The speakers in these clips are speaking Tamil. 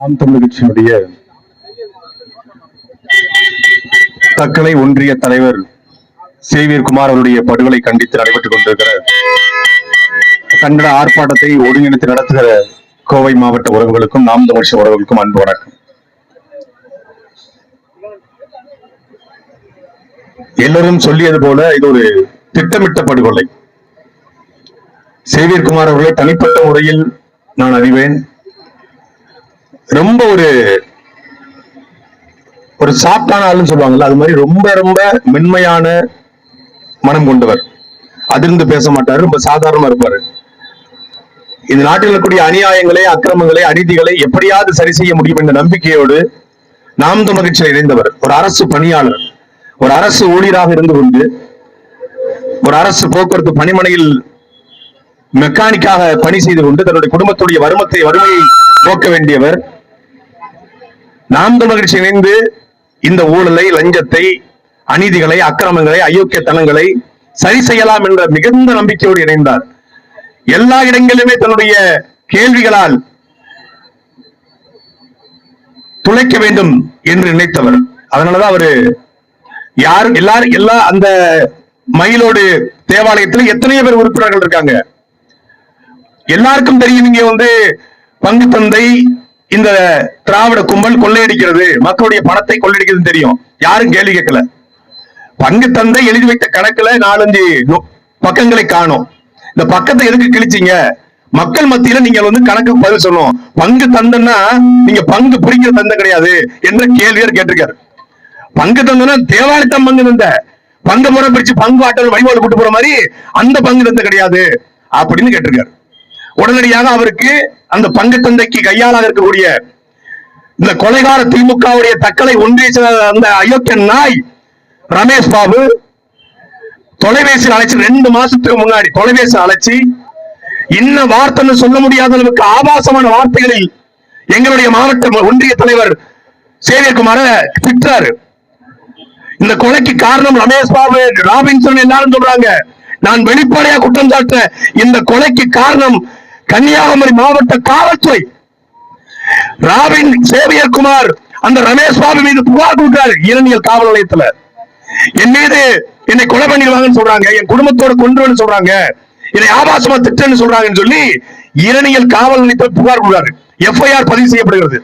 நாம் தமிழர் கட்சியினுடைய தக்கலை ஒன்றிய தலைவர் சேவியர் குமார் அவருடைய படுகொலை கண்டித்து நடைபெற்றுக் கொண்டிருக்கிற கன்னட ஆர்ப்பாட்டத்தை ஒருங்கிணைத்து நடத்துகிற கோவை மாவட்ட உறவுகளுக்கும் நாம் தமிழ்ச்சி உறவுகளுக்கும் அன்பு வணக்கம். எல்லோரும் சொல்லியது போல இது ஒரு திட்டமிட்ட படுகொலை. சேவியர் குமார் அவர்களை தனிப்பட்ட முறையில் நான் அறிவேன். ரொம்ப ஒரு ஒரு சாப்டான ஆளுன்னு சொல்லுவாங்கல்ல அது மாதிரி ரொம்ப ரொம்ப மென்மையான மனம் கொண்டவர். அதிர்ந்து பேச மாட்டாரு ரொம்ப சாதாரணமா இருப்பாரு. இந்த நாட்டில் இருக்கக்கூடிய அநியாயங்களை அக்கிரமங்களை அநீதிகளை எப்படியாவது சரி செய்ய முடியும் என்ற நம்பிக்கையோடு நாம் தமிழ் இணைந்தவர். ஒரு அரசு பணியாளர் ஒரு அரசு ஊழியராக இருந்து கொண்டு ஒரு அரசு போக்குவரத்து பணிமனையில் மெக்கானிக்காக பணி செய்து கொண்டு தன்னுடைய குடும்பத்துடைய வருமத்தை வறுமையை போக்க வேண்டியவர் நான்கு மகிழ்ச்சி இணைந்து இந்த ஊழலை லஞ்சத்தை அநீதிகளை அக்கிரமங்களை அயோக்கியத்தனங்களை சரி செய்யலாம் என்ற மிகுந்த நம்பிக்கையோடு இணைந்தார். எல்லா இடங்களிலுமே தன்னுடைய கேள்விகளால் துளைக்க வேண்டும் என்று நினைத்தவர். அதனாலதான் அவரு யாரும் எல்லாரும் எல்லா அந்த மயிலோடு தேவாலயத்தில் எத்தனையோ பேர் உறுப்பினர்கள் இருக்காங்க. எல்லாருக்கும் தெரியும் இங்க வந்து பங்கு தந்தை இந்த திராவிட கும்பல் கொள்ளையடிக்கிறது. மக்களுடைய பணத்தை கொள்ளையடிக்கிறது தெரியும். யாரும் கேள்வி கேட்கல. பங்கு தந்தை எழுதி வைத்த கணக்குல நாலஞ்சு பக்கங்களை காணும். இந்த பக்கத்தை எதுக்கு கிழிச்சீங்க? மக்கள் மத்தியில நீங்க வந்து கணக்கு பதில் சொல்லணும். பங்கு தந்தன்னா நீங்க பங்கு பிடிக்கிற தந்தை கிடையாது என்ற கேள்வியர் கேட்டிருக்காரு. பங்கு தந்தனா தேவாலயத்தம் பங்கு தந்த. பங்கு முறை பிரிச்சு பங்கு ஆட்டல் வழிபாடு கூட்டு போற மாதிரி அந்த பங்கு தந்தை கிடையாது. அப்படின்னு கேட்டிருக்காரு. உடனடியாக அவருக்கு அந்த பங்கு தந்தைக்கு கையாளாக இருக்கக்கூடிய இந்த கொலைகார திமுகவுடைய தக்கலை ஒன்றிய அந்த அயோக்கிய நாய் ரமேஷ் பாபு தொலைபேசியில் அழைச்சி ரெண்டு மாசத்துக்கு முன்னாடி தொலைபேசி அழைச்சி இன்ன வார்த்தைன்னு சொல்ல முடியாத அளவுக்கு ஆபாசமான வார்த்தைகளில் எங்களுடைய மாவட்ட ஒன்றிய தலைவர் சேவியகுமார திட்டாரு இந்த கொலைக்கு காரணம் ரமேஷ் பாபு ராபின்சன் எல்லாரும் சொல்றாங்க. நான் வெளிப்படையா குற்றம் சாட்ட இந்த கொலைக்கு காரணம் கன்னியாகுமரி மாவட்ட காவல்துறை. ராபின் சேவியர் குமார் அந்த ரமேஷ் பாபு மீது புகார் கொடுக்கிறார் இரணியல் காவல் நிலையத்துல. என் மீது என்னை கொலை பண்ணிடுவாங்கன்னு சொல்றாங்க என் குடும்பத்தோட கொன்றுவன்னு சொல்றாங்க என்னை ஆபாசமா திட்டன்னு சொல்றாங்கன்னு சொல்லி இரணியல் காவல் நிலையத்தில் புகார் கொடுக்கிறாரு. எஃப்ஐஆர் பதிவு செய்யப்படுகிறது.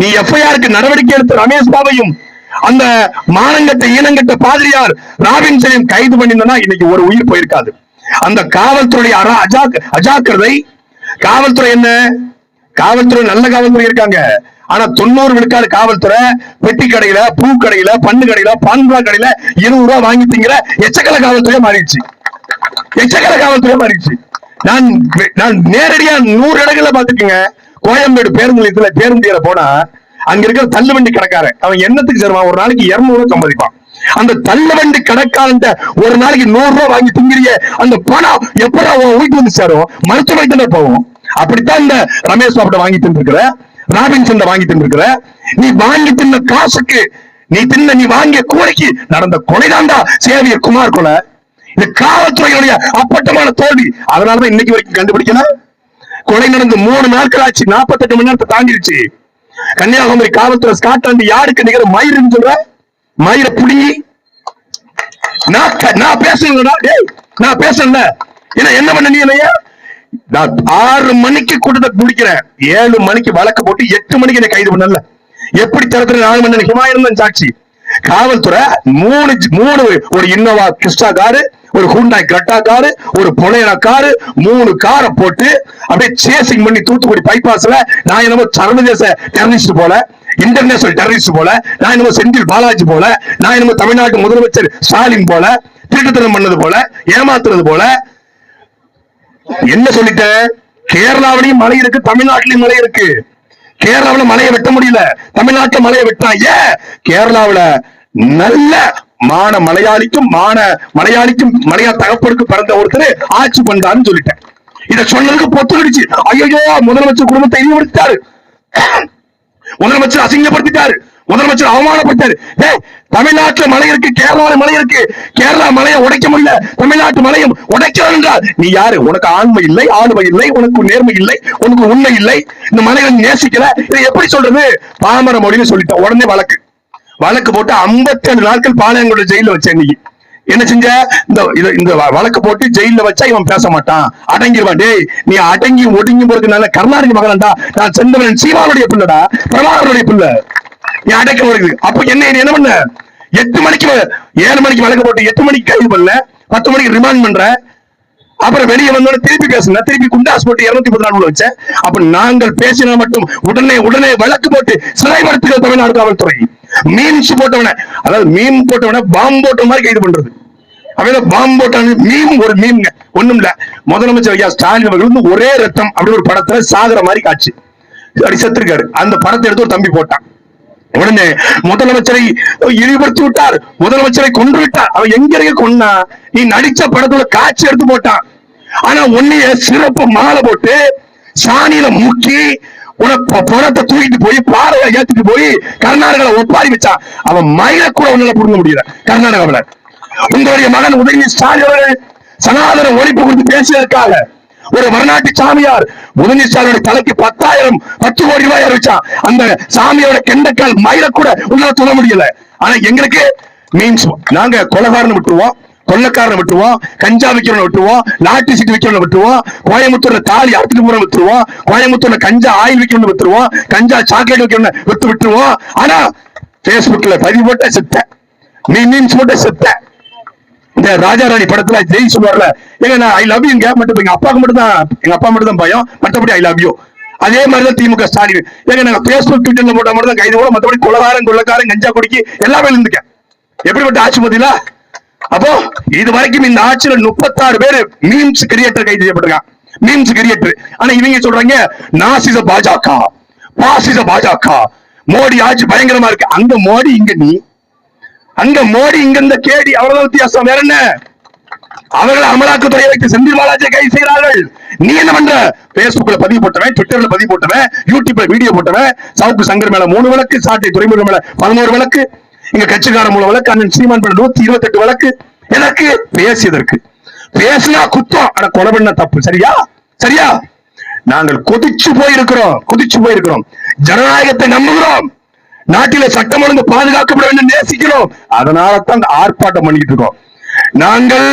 நீ எஃப்ஐஆருக்கு நடவடிக்கை எடுத்த ரமேஷ் பாபையும் அந்த மானங்கட்ட ஈனங்கட்ட பாதிரியார் ராபின்சனையும் கைது பண்ணியிருந்தனா இன்னைக்கு ஒரு உயிர் போயிருக்காது. அந்த காவல்துறை அர- அஜாக்கிரதை. காவல்துறை என்ன? காவல்துறை நல்ல காவல்துறை இருக்காங்க. ஆனா தொண்ணூறு விழுக்காடு காவல்துறை பெட்டி கடையில பூ கடையில பண்ணு கடையில பான்பா கடையில இருபது ரூபாய் வாங்கி திங்கிற எச்சக்கல காவல்துறையை மாறிடுச்சு. எச்சக்கல காவல்துறை மாறிடுச்சு. நான் நான் நேரடியா நூறு இடங்கள்ல பாத்துக்கங்க கோயம்பேடு பேருந்து நிலையத்துல பேருந்து போனா அங்க இருக்கிற தள்ளுவண்டி கடைக்காரன் அவன் என்னத்துக்கு தருவான் ஒரு நாளைக்கு இருநூறு சம்பாதிப்பான் அந்த தள்ளுவண்டி கடைக்காரன் ஒரு நாளைக்கு நூறு ரூபாய் வாங்கி திங்கிறிய அந்த பணம் எப்படா உன் வீட்டு வந்து சேரும்? மருத்துவமனை தானே போவோம்? அப்படித்தான் இந்த ரமேஷ் பாபுட்ட வாங்கி தின்னுருக்கிற ராபின்சன் வாங்கி தின்னுருக்கிற நீ வாங்கி தின்ன காசுக்கு நீ தின்ன நீ வாங்கிய கூடைக்கு நடந்த கொலைதாண்டா சேவியர் குமார் கொலை. இது காவல்துறையுடைய அப்பட்டமான தோல்வி. அதனாலதான் இன்னைக்கு வரைக்கும் கண்டுபிடிக்கல. கொலை நடந்து மூணு நாட்கள் ஆச்சு நாற்பத்தெட்டு மணி நேரத்தை தாண்டிடுச்சு கன்னியாகுமரி காவல்துறை ஸ்காட்லாந்து யாருக்கு நிகர மயிருன்னு சொல்ற? மயிர புலி நான் நான் பேசுறேன்டா டேய் நான் பேசுறேன்ல. என்ன என்ன பண்ண நீ நான் ஆறு மணிக்கு கூட்டத்தை முடிக்கிறேன். ஏழு மணிக்கு வழக்கு போட்டு எட்டு மணிக்கு என்னை கைது பண்ணல. எப்படி தரத்துல நாலு மணி நேரம் ஹிமாயன் சாட்சி. காவல்துறை மூணு மூணு ஒரு இன்னோவா கிறிஸ்டா காரு ஒரு ஹூண்டாய் கிரட்டா காரு ஒரு பொலையனா காரு மூணு காரை போட்டு அப்படியே சேசிங் பண்ணி தூத்துக்குடி பைபாஸ்ல நான் என்னமோ சர்வதேச டெரரிஸ்ட் போல இன்டர்நேஷனல் டெரரிஸ்ட் போல நான் என்னமோ செந்தில் பாலாஜி போல நான் என்னமோ தமிழ்நாட்டு முதலமைச்சர் ஸ்டாலின் போல திருட்டுத்தனம் பண்ணது போல ஏமாத்துறது போல. என்ன சொல்லிட்டேன்? கேரளாவிலையும் மழை இருக்கு தமிழ்நாட்டிலையும் மழை இருக்கு. கேரளாவுல மலையை வெட்ட முடியல. தமிழ்நாட்டுல மலையை வெட்டான் ஏன்? கேரளாவுல நல்ல மான மலையாளிக்கும் மான மலையாளிக்கும் மலையா தகப்பனுக்கு பிறந்த ஒருத்தர் ஆட்சி பண்றான்னு சொல்லிட்டேன். இத சொன்னதுக்கு பொத்துக்கிடுச்சு. ஐயோ முதலமைச்சர் குடும்பத்தை இழிவுபடுத்தாரு முதலமைச்சர் அசிங்கப்படுத்திட்டாரு. முதலமைச்சர் அவமானப்பட்டாரு. தமிழ்நாட்டுல மலை இருக்கு கேரளாவில் மலை இருக்கு. கேரளா மலையை உடைக்க முடியல. தமிழ்நாட்டு மலையும் உடைக்கிறார் என்றால் நீ யாரு? உனக்கு ஆண்மை இல்லை ஆளுமை இல்லை உனக்கு நேர்மை இல்லை உனக்கு உண்மை இல்லை. இந்த மலையை நேசிக்கல. இதை எப்படி சொல்றது? பாமர மொழின்னு சொல்லிட்ட உடனே வழக்கு. வழக்கு போட்டு 57 நாட்கள் பாளையங்கோட ஜெயில வச்சேன் இன்னைக்கு என்ன செஞ்ச? இந்த இத- இந்த வழக்கு போட்டு ஜெயில வச்சா இவன் பேச மாட்டான். அடங்கிடுவான் டேய் நீ அடங்கி ஒடுங்கி போறதுக்கு நல்ல கருணாநிதி மகன்டா நான் செந்தவன் சீமானுடைய பிள்ளைடா பிரபாகருடைய பிள்ளை. நீ அடைக்க வருது. அப்ப என்ன என்ன பண்ண? எட்டு மணிக்கு ஏழு மணிக்கு வழக்கு போட்டு எட்டு மணிக்கு கைது பண்ணல பத்து மணிக்கு ரிமாண்ட் பண்ற. அப்புறம் வெளியே வந்தோட திருப்பி பேசுன திருப்பி குண்டாஸ் போட்டு இருநூத்தி பத்து நாள் வச்சேன் அப்ப நாங்கள் பேசினா மட்டும் உடனே உடனே வழக்கு போட்டு சிறைப்படுத்துகிற தமிழ்நாடு காவல்துறை. மீன்ஸ் போட்டவன அதாவது மீன் போட்டவன பாம்பு போட்ட மாதிரி கைது பண்றது. அவன் பாம்பு போட்டான மீம் ஒரு மீம்ங்க ஒண்ணும் இல்ல. முதலமைச்சர் ஐயா ஸ்டாலின் அவர்கள் வந்து ஒரே ரத்தம் அப்படி ஒரு படத்துல சாகுற மாதிரி காட்சி. அப்படி செத்துருக்காரு. அந்த படத்தை எடுத்து ஒரு தம்பி போட்டான். உடனே முதலமைச்சரை இழிவுபடுத்தி விட்டார். முதலமைச்சரை கொன்று விட்டார். அவன் எங்க இருக்க கொன்னா? நீ நடிச்ச படத்துல காட்சி எடுத்து போட்டான். ஆனா உன்னைய சிறப்பு மாலை போட்டு சாணியில முக்கி உனக்கு பணத்தை தூக்கிட்டு போய் பாறையை ஏத்திட்டு போய் கர்நாடகால ஒப்பாரி வச்சான். அவன் மயில கூட உன்னால புரிஞ்ச முடியல. கர்நாடகாவில. உங்களுடைய மகன் உதயநிதி ஸ்டாலின் அவர்கள் சனாதன ஒழிப்பு குறித்து பேசியதற்காக ஒரு வரநாட்டு சாமியார் உதயநிதி தலைக்கு பத்தாயிரம் பத்து கோடி ரூபாய் அறிவிச்சான் அந்த சாமியோட கெண்டக்கால் மயில கூட உன்னால சொல்ல முடியல. ஆனா எங்களுக்கு மீன்ஸ் நாங்க கொலகாரன் விட்டுருவோம் கொள்ளக்காரனை விட்டுருவோம் கஞ்சா விற்கிறவனை விட்டுருவோம் லாட்டி சீட்டு விக்கிறவனை விட்டுருவோம் கோயம்புத்தூர்ல தாலி அறுத்துட்டு போற விட்டுருவோம் கோயம்புத்தூர்ல கஞ்சா ஆயில் விக்கிறவனை விட்டுருவோம் கஞ்சா சாக்லேட் விக்கிறவனை விட்டு விட்டுருவோம். ஆனா பேஸ்புக்ல பதிவு போட்ட செத்த நீ மீன்ஸ் போட்ட செத்த. இந்த ராஜாராணி படத்துல ஜெய் சொல்லுவார்ல ஏங்க நான் ஐ லவ் யூங்க மட்டும் எங்க அப்பாவுக்கு மட்டும் தான் எங்க அப்பா மட்டும் தான் பயம் மற்றபடி ஐ லவ் யூ அதே மாதிரி தான் திமுக ஸ்டாலின். ஏங்க நாங்க பேஸ்புக் ட்விட்டர்ல போட்ட மட்டும் தான் கைது கூட மற்றபடி கொலகாரன் கொள்ளக்காரன் கஞ்சா குடிக்கி எல்லாமே இருந்துக்கேன் எப்படிப்பட்ட ஆட்சி பார்த்தீங்களா அப்போ இது வரைக்கும் இந்த ஆட்சியில முப்பத்தாறு பேர் மீம்ஸ் கிரியேட்டர் கைது செய்யப்பட்டிருக்காங்க. மீம்ஸ் கிரியேட்டர் ஆனா இவங்க சொல்றாங்க நாசிச பாஜக பாசிச பாஜக மோடி ஆட்சி பயங்கரமா இருக்கு. அங்க மோடி இங்க நீ. அங்க மோடி இங்க இந்த கேடி அவ்வளவுதான் வித்தியாசம். வேற என்ன? அவர்கள் அமலாக்கத்துறை வைத்து செந்தில் பாலாஜியை கைது செய்கிறார்கள். நீ என்ன பண்ற? பேஸ்புக்ல பதிவு போட்டவன் ட்விட்டர்ல பதிவு போட்டவன் யூடியூப்ல வீடியோ போட்டவன் சவுக்கு சங்கர் மேல மூணு வழக்கு சாட்டை துறைமுகம் மேல பதினோரு வழக்கு இங்க கட்சிக்கார மூணு வழக்கு அண்ணன் சீமான் மேல நூத்தி இருபத்தி எட்டு வழக்கு. எனக்கு பேசியதற்கு. பேசினா குத்தம் ஆனா கொலை பண்ண தப்பு. சரியா? சரியா? நாங்கள் கொதிச்சு போயிருக்கிறோம் கொதிச்சு போயிருக்கிறோம். ஜனநாயகத்தை நம்புகிறோம். நாட்டில சட்டம் ஒழுங்கு பாதுகாக்கப்பட வேண்டும் நேசிக்கிறோம். அதனால தான் ஆர்ப்பாட்டம் பண்ணிட்டு இருக்கோம். நாங்கள்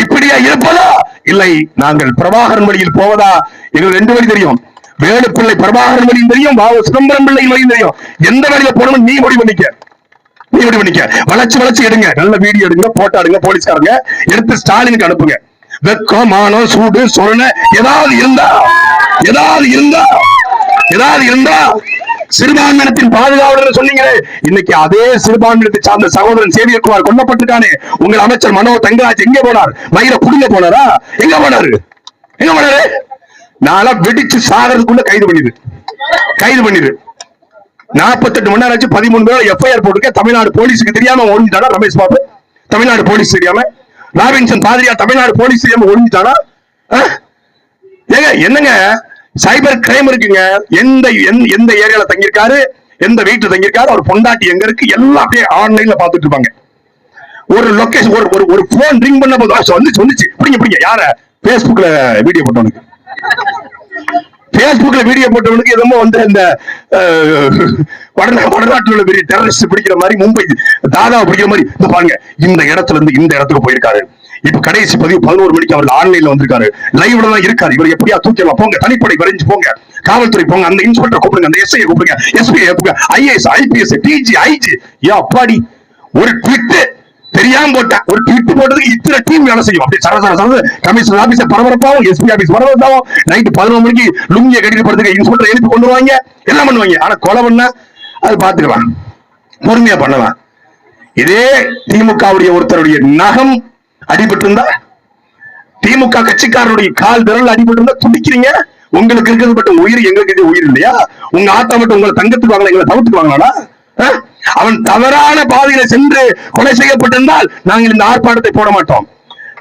இப்படியா இருப்பதா? இல்லை நாங்கள் பிரபாகரன் வழியில் போவதா? எங்களுக்கு ரெண்டு வழி தெரியும். வேலுப்பிள்ளை பிரபாகரன் வழியும் தெரியும் வாவு சிதம்பரம் பிள்ளையின் வழியும் தெரியும். எந்த வழியில போகணும் நீ முடிவு பண்ணிக்க நீ முடிவு பண்ணிக்க வளர்ச்சி வளர்ச்சி எடுங்க. நல்ல வீடியோ எடுங்க போட்டோ எடுங்க போலீஸ்காரங்க. எடுத்து ஸ்டாலினுக்கு அனுப்புங்க. வெக்கம் மானம் சூடு சொரண ஏதாவது இருந்தா ஏதாவது இருந்தா ஏதாவது இருந்தா சிறுபான்மையினத்தின் பாதுகாவலர் சொன்னீங்களே இன்னைக்கு அதே சிறுபான்மையினத்தை சார்ந்த சகோதரன் சேவியக்குமார் கொல்லப்பட்டிருக்கானே உங்கள் அமைச்சர் மனோ தங்கராஜ் எங்கே போனார்? மயிர புடுங்க போனாரா? எங்க போனாரு? எங்க போனாரு? நாளா வெடிச்சு சாகிறதுக்குள்ள கைது பண்ணிடு கைது பண்ணிடு நாற்பத்தெட்டு மணி நேரம் ஆச்சு பதிமூணு பேர் எஃப்ஐஆர் போட்டிருக்க தமிழ்நாடு போலீஸுக்கு தெரியாம ஒழிஞ்சிட்டானா ரமேஷ் பாபு? தமிழ்நாடு போலீஸ் தெரியாம? ராபின்சன் பாதிரியா தமிழ்நாடு போலீஸ் தெரியாம ஒழிஞ்சிட்டானா ஆ? ஏங்க என்னங்க? சைபர் கிரைம் இருக்குங்க. எந்த எந்த- எந்த ஏரியால தங்கியிருக்காரு எந்த வீட்டுல தங்கியிருக்காரு அவர் பொண்டாட்டி எங்க இருக்கு எல்லாம் அப்படியே ஆன்லைன்ல பாத்துட்டு இருப்பாங்க. ஒரு லொகேஷன் ஒரு ஒரு ஒரு போன் ரிங் பண்ண போது வந்து சொல்லிச்சு பிடிங்க பிடிங்க யார? பேஸ்புக்ல வீடியோ போட்டவனுக்கு. பேஸ்புக்ல வீடியோ போட்டவனுக்கு எதுமோ வந்து இந்த வடநா வடநாட்டில் உள்ள பெரிய டெரரிஸ்ட் பிடிக்கிற மாதிரி மும்பை தாதாவை பிடிக்கிற மாதிரி இந்த பாருங்க இந்த இடத்துல இருந்து இந்த இடத்துக்கு போயிருக்காரு. இப்ப கடைசி பதிவு பதினோரு மணிக்கு அவர் ஆன்லைன்ல வந்திருக்காரு. லைவ்ல தான் இருக்காரு. இவர் எப்படியா தூக்கிடலாம்? போங்க. தனிப்படை வரைஞ்சு போங்க. காவல்துறை போங்க. அந்த இன்ஸ்பெக்டர் கூப்பிடுங்க. அந்த எஸ்ஐ கூப்பிடுங்க. எஸ்பி கூப்பிடுங்க. ஐஏஎஸ் ஐபிஎஸ் டிஜி ஐஜி ஏ அப்பாடி. ஒரு ட்விட் தெரியாம போட்டேன். ஒரு ட்விட் போட்டதுக்கு இத்தனை டீம் வேலை செய்யும். அப்படி சர சர சரது கமிஷனர் ஆபீஸ் பரபரப்பாகும் எஸ்பி ஆபீஸ் பரபரப்பாகும் நைட்டு பதினொரு மணிக்கு லுங்கிய கட்டிட்டு படுத்துக்க இன்ஸ்பெக்டர் எழுப்பி கொண்டு வருவாங்க. எல்லாம் பண்ணுவாங்க. ஆனா கொலை பண்ணா அது பாத்துக்கலாம். பொறுமையா பண்ணலாம். இதே திமுகவுடைய ஒருத்தருடைய நகம் அடிபட்டிருந்தா? திமுக கட்சிக்காரருடைய கால் விரல் அடிபட்டு இருந்தா துடிக்கிறீங்க? உங்களுக்கு இருக்கிறது மட்டும் உயிர் எங்களுக்கு இது உயிர் இல்லையா? உங்க ஆத்தா மட்டும் உங்களை தங்கத்துக்கு வாங்கல எங்களை தவிர்த்துக்கு வாங்கலாம்டா அவன் தவறான பாதையில சென்று கொலை செய்யப்பட்டிருந்தால் நாங்கள் இந்த ஆர்ப்பாட்டத்தை போட மாட்டோம்.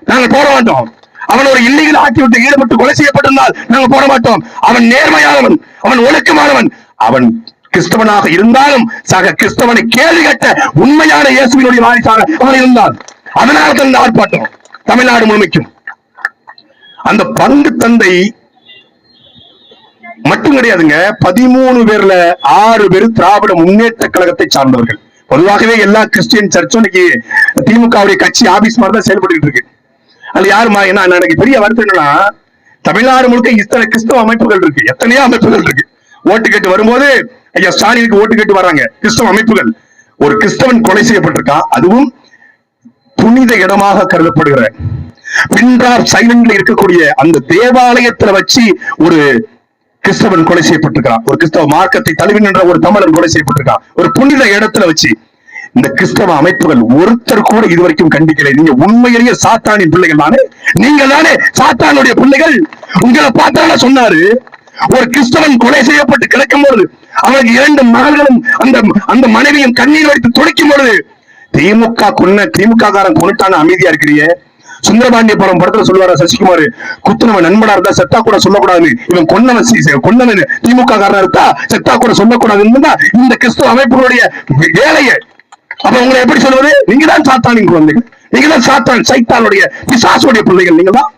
நாங்கள் போட மாட்டோம். அவன் ஒரு இல்லீகல் ஆக்டிவிட்டி ஈடுபட்டு கொலை செய்யப்பட்டிருந்தால் நாங்கள் போட மாட்டோம். அவன் நேர்மையானவன் அவன் ஒழுக்கமானவன். அவன் கிறிஸ்தவனாக இருந்தாலும் சக கிறிஸ்தவனை கேள்வி கட்ட உண்மையான இயேசுவினுடைய வாரிசாக அவன் இருந்தான். அதனால தான் இந்த ஆர்ப்பாட்டம் தமிழ்நாடு முழுமைக்கும். அந்த பங்கு தந்தை மட்டும் கிடையாதுங்க பதிமூணு பேர்ல ஆறு பேர் திராவிட முன்னேற்ற கழகத்தை சார்ந்தவர்கள். பொதுவாகவே எல்லா கிறிஸ்டியன் சர்ச்சும் இன்னைக்கு திமுகவுடைய கட்சி ஆபீஸ் மாதிரி தான் செயல்பட்டு இருக்கு. அது யாருமா என்ன எனக்கு பெரிய வருத்தம் என்னன்னா தமிழ்நாடு முழுக்க இத்தனை கிறிஸ்தவ அமைப்புகள் இருக்கு. எத்தனையோ அமைப்புகள் இருக்கு. ஓட்டு கேட்டு வரும்போது ஐயா ஸ்டாலினுக்கு ஓட்டு கேட்டு வர்றாங்க. கிறிஸ்தவ அமைப்புகள். ஒரு கிறிஸ்தவன் கொலை செய்யப்பட்டிருக்கான் அதுவும் புனித இடமாக கருதப்படுகிற பின்றாப் சைலண்ட்ல இருக்கக்கூடிய அந்த தேவாலயத்துல வச்சு ஒரு கிறிஸ்தவன் கொலை செய்யப்பட்டிருக்கான் ஒரு கிறிஸ்தவ மார்க்கத்தை தழுவி நின்ற ஒரு தமிழன் கொலை செய்யப்பட்டிருக்கான். ஒரு புனித இடத்துல வச்சு இந்த கிறிஸ்தவ அமைப்புகள் ஒருத்தர் கூட இதுவரைக்கும் கண்டிக்கலை. நீங்க உண்மையிலேயே சாத்தானின் பிள்ளைகள் தானே? நீங்க தானே சாத்தானுடைய பிள்ளைகள்? உங்களை பார்த்தான சொன்னாரு ஒரு கிறிஸ்தவன் கொலை செய்யப்பட்டு கிடக்கும் பொழுது அவனுக்கு இரண்டு மகள்களும் அந்த அந்த மனைவியும் கண்ணீர் வைத்து துடைக்கும் பொழுது திமுக கொன்ன திமுக காரன் கொண்டுட்டான அமைதியா இருக்கிறியே சுந்தரபாண்டியபுரம் படத்துல சொல்லுவாரா சசிகுமார் குத்துனவன் நண்பனா இருந்தா செத்தா கூட சொல்லக்கூடாது இவன் கொன்னவன் கொன்னவன் திமுக காரனா இருந்தா செத்தா கூட சொல்லக்கூடாதுன்னு தான் இந்த கிறிஸ்துவ அமைப்புகளுடைய வேலையை. அப்ப உங்களை எப்படி சொல்வது? நீங்க தான் சாத்தானின் குழந்தைகள். நீங்க தான் சாத்தான் சைத்தானுடைய பிசாசுடைய பிள்ளைகள். நீங்க தான்.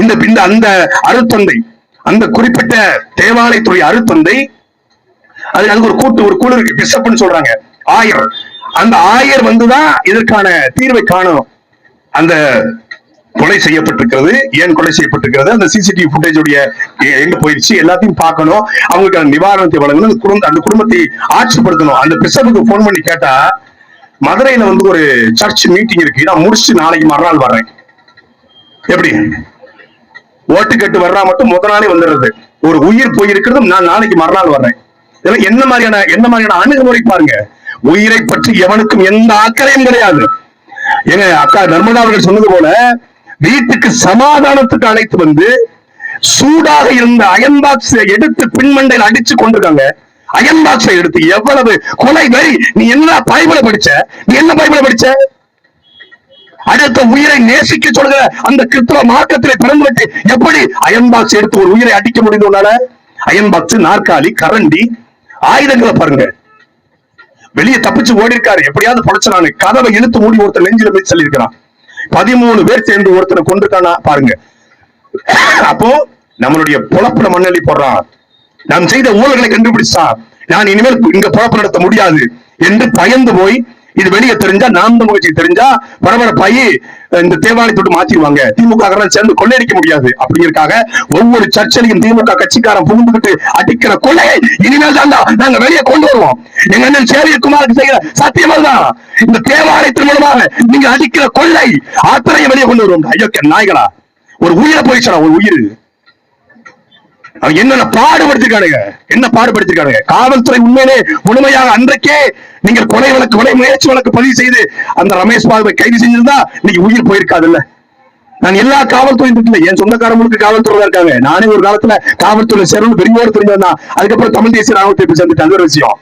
இந்த இந்த அந்த அருத்தந்தை அந்த குறிப்பிட்ட தேவாலயத்துடைய அருத்தந்தை அது அதுக்கு ஒரு கூட்டு ஒரு குழு இருக்கு. பிஷப்னு சொல்றாங்க. ஆயர். அந்த ஆயர் வந்துதான் இதற்கான தீர்வை காணும். அந்த கொலை செய்யப்பட்டிருக்கிறது ஏன் கொலை செய்யப்பட்டிருக்கிறது அந்த சிசிடிவி ஃபுட்டேஜ் உடைய எங்க போயிடுச்சு எல்லாத்தையும் பார்க்கணும். அவங்களுக்கு அந்த நிவாரணத்தை வழங்கணும் அந்த குடும்ப அந்த குடும்பத்தை ஆட்சிப்படுத்தணும். அந்த பிஷப்புக்கு போன் பண்ணி கேட்டா மதுரையில வந்து ஒரு சர்ச் மீட்டிங் இருக்கு. நான் முடிச்சு நாளைக்கு மறுநாள் வர்றேன். எப்படி? ஓட்டு கட்டு வர்றா மட்டும் முத நாளே வந்துடுறது. ஒரு உயிர் போயிருக்கிறது நான் நாளைக்கு மறுநாள் வர்றேன். இதெல்லாம் என்ன மாதிரியான என்ன மாதிரியான அணுகுமுறை பாருங்க. உயிரை பற்றி எவனுக்கும் எந்த அக்கறையும் கிடையாது. எங்க அக்கா நர்மதா அவர்கள் சொன்னது போல வீட்டுக்கு சமாதானத்துக்கு அழைத்து வந்து சூடாக இருந்த அயன் எடுத்து பின்மண்டையில் அடிச்சு கொண்டிருக்காங்க. அயன் பாக்ஸை எடுத்து எவ்வளவு கொலை வரி நீ என்ன பைபிளை படிச்ச? நீ என்ன பைபிளை படிச்ச? அடுத்த உயிரை நேசிக்க சொல்கிற அந்த கிறிஸ்தவ மார்க்கத்திலே பிறந்துவிட்டு எப்படி அயன் பாக்ஸ் எடுத்து ஒரு உயிரை அடிக்க முடியுது உன்னால? அயன் பாக்ஸ் நாற்காலி கரண்டி ஆயுதங்களை பாருங்க. வெளியே தப்பிச்சு ஓடி இருக்காரு எப்படியாவது பொழைச்சலானு கதவை இழுத்து மூடி ஒருத்தர் நெஞ்சில போய் சொல்லியிருக்கிறான் பதிமூணு பேர் சேர்ந்து ஒருத்தரை கொண்டிருக்கானா பாருங்க. அப்போ நம்மளுடைய பொழப்புல மண்ணலி போடுறான். நாம் செய்த ஊழல்களை கண்டுபிடிச்சா நான் இனிமேல் இங்க பொழப்பு நடத்த முடியாது. என்று பயந்து போய் இது வெளியே தெரிஞ்சா நாம் முயற்சி தெரிஞ்சா பரபரப்பாயி இந்த தேவாலயத்தோடு மாத்திடுவாங்க. திமுக சேர்ந்து கொள்ளையடிக்க முடியாது. அப்படிங்கறக்காக ஒவ்வொரு சர்ச்சையிலும் திமுக கட்சிக்காரன் புகுந்துகிட்டு அடிக்கிற கொள்ளையை இனிமேல் தான் நாங்க வெளியே கொண்டு வருவோம். எங்க அண்ணன் சேரியகுமாருக்கு செய்கிற சத்தியமா தான். இந்த தேவாலயத்தின் மூலமாக நீங்க அடிக்கிற கொள்ளை ஆத்திரையை வெளியே கொண்டு வருவோம் ஐயோ நாய்களா. ஒரு உயிரை போயிடுச்சா ஒரு உயிர். அவன் என்னென்ன பாடுபடுத்திருக்கானுங்க? என்ன பாடுபடுத்திருக்கானுங்க? காவல்துறை உண்மையிலே முழுமையாக அன்றைக்கே நீங்கள் கொலை வழக்கு கொலை முயற்சி வழக்கு பதிவு செய்து அந்த ரமேஷ் பாபுவை கைது செஞ்சிருந்தா இன்னைக்கு உயிர் போயிருக்காது இல்ல நான் எல்லா காவல்துறையும் இருக்குல்ல என் சொந்தக்காரங்களுக்கு காவல்துறை தான் இருக்காங்க. நானே ஒரு காலத்துல காவல்துறை சேரணும் பெரியவர் தெரிஞ்சு அதுக்கப்புறம் தமிழ் தேசிய ராணுவத்தை போய் சேர்ந்துட்டு அது ஒரு விஷயம்.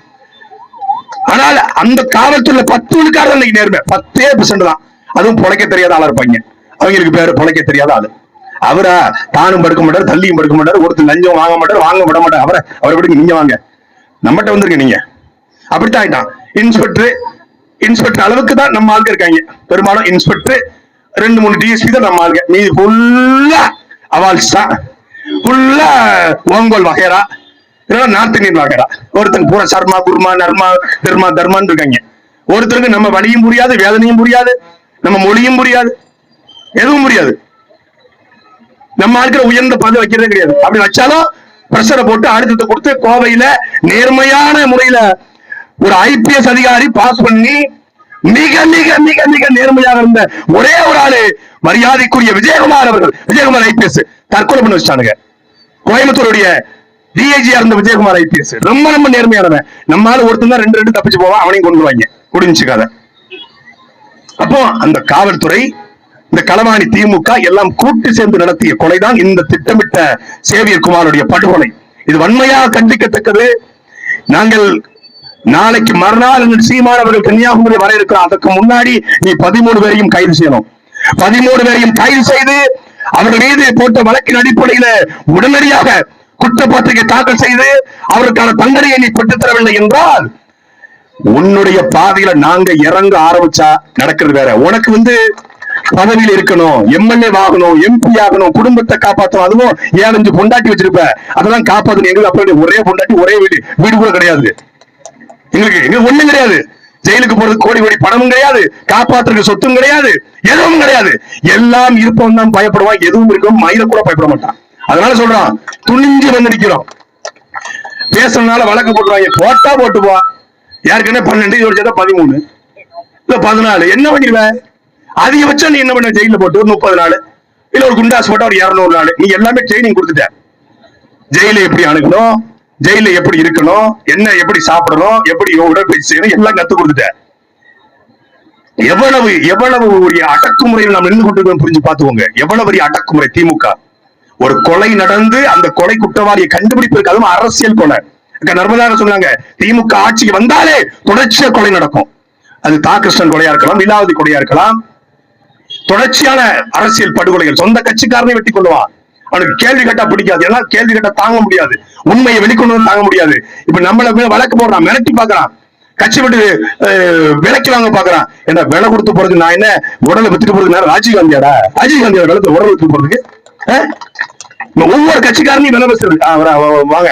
ஆனால் அந்த காவல்துறையில பத்து விழுக்காடு தான் இன்னைக்கு நேர்மை. பத்தே பெர்சென்ட் தான். அதுவும் புழைக்க தெரியாத ஆளா இருப்பாங்க. அவங்களுக்கு பேரு பொழைக்க தெரியாத ஆளு. அவரா? தானும் படுக்க மாட்டார் தள்ளியும் படுக்க மாட்டார் ஒருத்தர் லஞ்சம் வாங்க மாட்டார் வாங்க விட மாட்டார். அவரை அவரை விடுங்க நீங்க வாங்க. நம்மகிட்ட வந்திருக்க நீங்க. அப்படித்தான் ஆயிட்டான். இன்ஸ்பெக்டர் இன்ஸ்பெக்டர் அளவுக்கு தான் நம்ம ஆளுக்கு இருக்காங்க. பெரும்பாலும் இன்ஸ்பெக்டர் ரெண்டு மூணு டிஎஸ்பி தான் நம்ம ஆளுங்க மீதி ஃபுல்லா அவால்ஸ் தான் ஃபுல்லா ஓங்கோல் வகைரா இல்லைன்னா நார்த் இந்தியன் வகைரா. ஒருத்தங்க பூரா சர்மா குர்மா நர்மா தர்மா தர்மான்னு இருக்காங்க. ஒருத்தருக்கு நம்ம வழியும் புரியாது வேதனையும் புரியாது நம்ம மொழியும் புரியாது எதுவும் புரியாது. நம்ம இருக்கிற உயர்ந்த பதவி வைக்கிறதே கிடையாது. அப்படி வச்சாலும் பிரஷரை போட்டு அழுத்தத்தை கொடுத்து கோவையில நேர்மையான முறையில ஒரு ஐபிஎஸ் அதிகாரி பாஸ் பண்ணி மிக மிக மிக மிக நேர்மையாக இருந்த ஒரே ஒரு ஆளு மரியாதைக்குரிய விஜயகுமார் அவர்கள். விஜயகுமார் ஐபிஎஸ் தற்கொலை பண்ண வச்சிட்டானுங்க. கோயம்புத்தூருடைய டிஐஜியா இருந்த விஜயகுமார் ஐபிஎஸ் ரொம்ப ரொம்ப நேர்மையானவன். நம்மளால ஒருத்தன் தான் ரெண்டு ரெண்டு தப்பிச்சு போவான். அவனையும் கொண்டு வாங்க முடிஞ்சு அப்போ அந்த காவல்துறை இந்த களவாணி திமுக எல்லாம் கூட்டு சேர்ந்து நடத்திய கொலைதான் இந்த திட்டமிட்ட சேவியர் குமாருடைய படுகொலை. இது வன்மையாக கண்டிக்கத்தக்கது. நாங்கள் நாளைக்கு மறுநாள் இந்த சீமான் அவர்கள் கன்னியாகுமரி வர இருக்கிறோம் அதற்கு முன்னாடி நீ பதிமூணு பேரையும் கைது செய்யணும். பதிமூணு பேரையும் கைது செய்து அவர்கள் மீது போட்ட வழக்கின் அடிப்படையில உடனடியாக குற்றப்பத்திரிகை தாக்கல் செய்து அவருக்கான தண்டனையை நீ பெற்றுத்தரவில்லை என்றால் உன்னுடைய பாதையில நாங்க இறங்க ஆரம்பிச்சா நடக்கிறது வேற. உனக்கு வந்து பதவியில் இருக்கணும் எம்எல்ஏ ஆகணும் எம்பி ஆகணும் குடும்பத்தை காப்பாற்றணும் அதுவும் ஏழஞ்சு பொண்டாட்டி வச்சிருப்ப. அதெல்லாம் காப்பாற்றணும் எங்களுக்கு அப்படி ஒரே பொண்டாட்டி ஒரே வீடு. வீடு கூட கிடையாது. எங்களுக்கு எங்களுக்கு ஒண்ணும் கிடையாது. ஜெயிலுக்கு போறது கோடி கோடி பணமும் கிடையாது. காப்பாற்றுறதுக்கு சொத்தும் கிடையாது. எதுவும் கிடையாது. எல்லாம் இருப்பவன் தான் பயப்படுவான். எதுவும் இருக்கும் மயில கூட பயப்பட மாட்டான். அதனால சொல்றான் துணிஞ்சு வந்து நிக்கிறோம் பேசுறதுனால வழக்கு போட்டுருவாங்க. போட்டா போட்டு போ ஏற்கனவே பன்னெண்டு சேர்த்தா பதிமூணு? இல்ல பதினாலு. என்ன பண்ணிடுவேன் அதிகபட்சம் நீ என்ன பண்ண? ஜெயில போட்டு ஒரு முப்பது நாள் இல்ல ஒரு குண்டாஸ் போட்டா ஒரு இருநூறு நாள். நீ எல்லாமே ட்ரைனிங் கொடுத்துட்ட. ஜெயில எப்படி அணுகணும்? ஜெயில எப்படி இருக்கணும்? என்ன எப்படி சாப்பிடணும்? எப்படி உடற்பயிற்சி செய்யணும்? எல்லாம் கத்து கொடுத்துட்ட. எவ்வளவு எவ்வளவு ஒரு அடக்குமுறையில் நாம் நின்று கொண்டிருக்கோம் புரிஞ்சு பார்த்துக்கோங்க. எவ்வளவு பெரிய அடக்குமுறை திமுக. ஒரு கொலை நடந்து அந்த கொலை குற்றவாளியை கண்டுபிடிப்பதற்கு அதுவும் அரசியல் கொலை. அங்க நர்மதாக சொன்னாங்க? திமுக ஆட்சிக்கு வந்தாலே தொடர்ச்சியா கொலை நடக்கும். அது தா கிருஷ்ணன் கொலையா இருக்கலாம் லீலாவதி கொலையா இருக்கலாம். தொடர்ச்சியான அரசியல் படுகொலைகள். சொந்த கட்சிக்காரனை வெட்டி கொள்ளுவான் அவனுக்கு கேள்வி கேட்டா பிடிக்காது. ஏன்னா கேள்வி கேட்டா தாங்க முடியாது. உண்மையை வெளிக்கொண்டு வந்து தாங்க முடியாது. இப்ப நம்மள வழக்கு போடுறான் மிரட்டி பாக்குறான். கட்சி விட்டு விலைக்கு வாங்க பாக்குறான். என்ன விலை கொடுத்து போறதுக்கு நான் என்ன உடலை வித்துட்டு போறதுக்கு நேரம் ராஜீவ் காந்தியாடா? ராஜீவ் காந்தியோட விலை உடலை போறதுக்கு? இப்ப ஒவ்வொரு கட்சிக்காரனையும் விலை பேசுறது. வாங்க.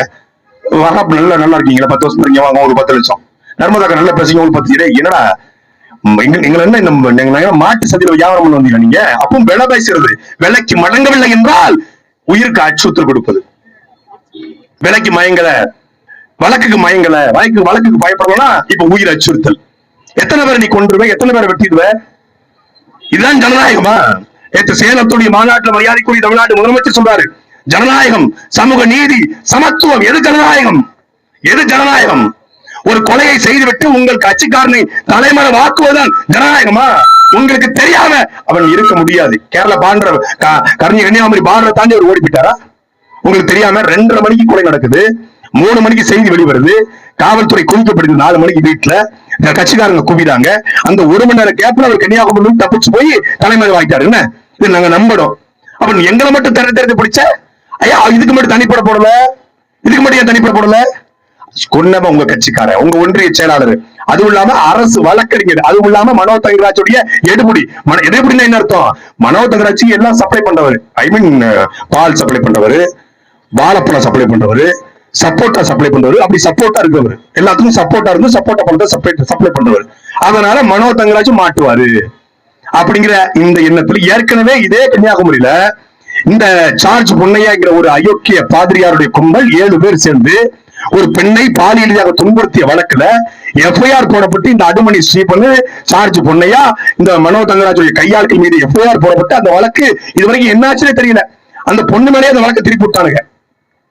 வர நல்லா நல்லா இருக்கீங்களா? பத்து வருஷம் இருக்கீங்க வாங்க உங்களுக்கு பத்து லட்சம். நர்மதாக்கா நல்லா பேசுங்க உங்களுக்கு பத்து. என்னடா? எங்களை என்ன மாட்டு சந்தையில வியாபாரம் பண்ண வந்தீங்க நீங்க? அப்பவும் விலை பேசுறது. விலைக்கு மடங்கவில்லை என்றால் உயிருக்கு அச்சுறுத்தல் கொடுப்பது. விலைக்கு மயங்கல வழக்குக்கு மயங்கல வழக்கு வழக்குக்கு பயப்படலாம் இப்ப உயிர் அச்சுறுத்தல். எத்தனை பேரை நீ கொண்டுருவ எத்தனை பேரை வெட்டிடுவ? இதுதான் ஜனநாயகமா? நேற்று சேலத்துடைய மாநாட்டுல மரியாதைக்குரிய தமிழ்நாடு முதலமைச்சர் சொல்றாரு ஜனநாயகம் சமூக நீதி சமத்துவம் எது ஜனநாயகம்? எது ஜனநாயகம்? ஒரு கொலையை செய்துவிட்டு உங்கள் கட்சிக்காரனை தலைமறை வாக்குவதுதான் ஜனநாயகமா? உங்களுக்கு தெரியாம அவன் இருக்க முடியாது. கேரள பாண்ட கர்ணி கன்னியாகுமரி பார்டரை தாண்டி அவர் ஓடி போயிட்டாரா உங்களுக்கு தெரியாம ரெண்டரை மணிக்கு கொலை நடக்குது மூணு மணிக்கு செய்தி வெளிவருது காவல்துறை குவிக்கப்படுது நாலு மணிக்கு வீட்டுல இந்த கட்சிக்காரங்க குவிதாங்க அந்த ஒரு மணி நேரம் கேப்ல அவர் கன்னியாகுமரி தப்பிச்சு போய் தலைமறை வாங்கிட்டாரு. என்ன? இது நாங்க நம்பணும் அப்ப எங்களை மட்டும் திறந்து திறந்து பிடிச்ச? ஐயா இதுக்கு மட்டும் தனிப்பட போடல? இதுக்கு மட்டும் ஏன் தனிப்பட போடல? கொன்னவன் உங்க கட்சிக்காரன் உங்க ஒன்றிய செயலாளர். அதுவும் இல்லாம அரசு வழக்கறிஞர் அதுவும் இல்லாம மனோ தங்கராஜுடைய எடுபடி எடுபடினா என்ன அர்த்தம்? மனோ தங்கராஜ் எல்லாம் சப்ளை பண்றவர். ஐ மீன் பால் சப்ளை பண்றவர் வாழைப்பழம் சப்ளை பண்றவர் சப்போர்ட்டா சப்ளை பண்றவர். அப்படி சப்போர்ட்டா இருக்கவர். எல்லாத்துக்கும் சப்போர்ட்டா இருந்து சப்போர்ட்டா பண்றத சப்ளை சப்ளை பண்றவர். அதனால மனோ தங்கராஜ் மாட்டுவாரு. அப்படிங்கிற இந்த எண்ணத்துல ஏற்கனவே இதே கன்னியாகுமரியில இந்த சார்ஜ் பொன்னையாங்கிற ஒரு அயோக்கிய பாதிரியாருடைய கும்பல் ஏழு பேர் சேர்ந்து ஒரு பெண்ணை பாலியலியாக துன்புறுத்திய வழக்குல எஃப்ஐஆர் போடப்பட்டு இந்த அடுமணி ஸ்ரீபன் சார்ஜ் பொன்னையா இந்த மனோ தங்கராஜுடைய கையாட்கள் மீது எஃப்ஐஆர் போடப்பட்டு அந்த வழக்கு இது வரைக்கும் என்னாச்சுன்னே தெரியல. அந்த பொண்ணு மேலே அந்த வழக்கு திருப்பி விட்டானுங்க.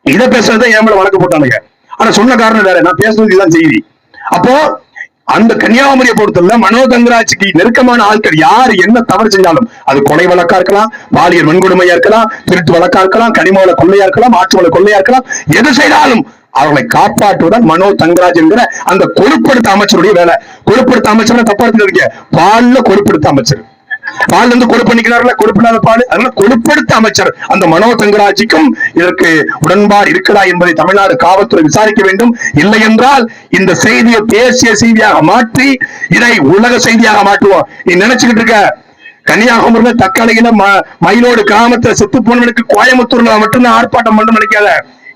இதை பேசுறதை என் மேல வழக்கு போட்டானுங்க. ஆனா சொன்ன காரணம் வேற நான் பேசுறது இதுதான் செய்தி. அப்போ அந்த கன்னியாகுமரியை பொறுத்தவரை மனோ தங்கராஜுக்கு நெருக்கமான ஆட்கள் யார் என்ன தவறு செஞ்சாலும் அது கொலை வழக்கா இருக்கலாம் பாலியல் வன்கொடுமையா இருக்கலாம் திருட்டு வழக்கா இருக்கலாம் கனிம வள கொள்ளையா இருக்கலாம் ஆற்று வள கொள்ளையா இருக்கலாம் எது செய்தாலும் அவர்களை காப்பாற்றுவதன் மனோ தங்கராஜ் என்கிற அந்த கொழுப்படுத்த அமைச்சருடைய வேலை. கொழுப்படுத்த அமைச்சர் தப்பா எடுத்துக்காதீங்க. பால்ல கொழுப்படுத்த அமைச்சர். பால் இருந்து கொழுப்பண்ணிக்கிறார்கள கொழுப்பில்லாத பால்? அதனால கொழுப்படுத்த அமைச்சர். அந்த மனோ தங்கராஜிக்கும் இதற்கு உடன்பாடு இருக்கிறா என்பதை தமிழ்நாடு காவல்துறை விசாரிக்க வேண்டும். இல்லை என்றால் இந்த செய்தியை தேசிய செய்தியாக மாற்றி இதை உலக செய்தியாக மாற்றுவோம். நீ நினைச்சுக்கிட்டு இருக்க? கன்னியாகுமரியில தக்காளியில ம- மயிலோடு கிராமத்துல செத்து போனவனுக்கு கோயம்புத்தூர்ல மட்டும்தான் ஆர்ப்பாட்டம் பண்ண நினைக்காத.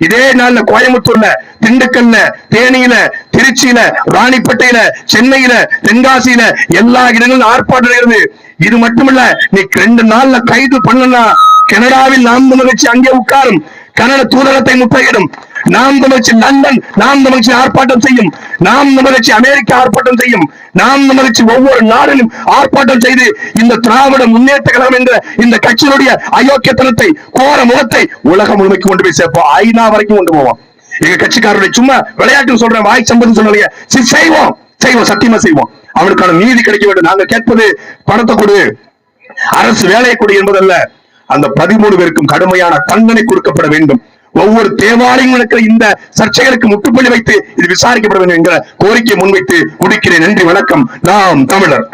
இதே நாள்ல கோயம்புத்தூர்ல திண்டுக்கல்ல தேனியில திருச்சியில ராணிப்பேட்டையில சென்னையில தென்காசியில எல்லா இடங்களும் ஆர்ப்பாட்டம் நடக்கிறது. இது மட்டுமல்ல நீ ரெண்டு நாள்ல கைது பண்ணலாம் கனடாவில் நாம் நிகழ்ச்சி அங்கே உட்காரும். கனடா தூதரத்தை முற்றுகையிடும். நாம் தமிழ்ச்சி லண்டன் நாம் தமிழ்ச்சி ஆர்ப்பாட்டம் செய்யும். நாம் தமிழ்ச்சி அமெரிக்கா ஆர்ப்பாட்டம் செய்யும். நாம் தமிழ்ச்சி ஒவ்வொரு நாடிலும் ஆர்ப்பாட்டம் செய்து இந்த திராவிட முன்னேற்ற கழகம் என்ற இந்த கட்சியினுடைய அயோக்கியத்தனத்தை கோர முகத்தை உலகம் முழுமைக்கு கொண்டு போய் சேர்ப்போம். ஐநா வரைக்கும் கொண்டு போவோம். எங்க கட்சிக்காரருடைய சும்மா விளையாட்டு சொல்றேன் வாய் சம்பந்தம் சொல்லலையே செய்வோம். செய்வோம் சத்தியமா செய்வோம். அவனுக்கான நீதி கிடைக்க வேண்டும். நாங்க கேட்பது பணத்தை கொடு. அரசு வேலையை கொடு என்பதல்ல. அந்த பதிமூணு பேருக்கும் கடுமையான தண்டனை கொடுக்கப்பட வேண்டும். ஒவ்வொரு தேவாலயம் இருக்கிற இந்த சர்ச்சைகளுக்கு முற்றுப்புள்ளி வைத்து இது விசாரிக்கப்பட வேண்டும் என்கிற கோரிக்கையை முன்வைத்து முடிக்கிறேன். நன்றி வணக்கம். நாம் தமிழர்.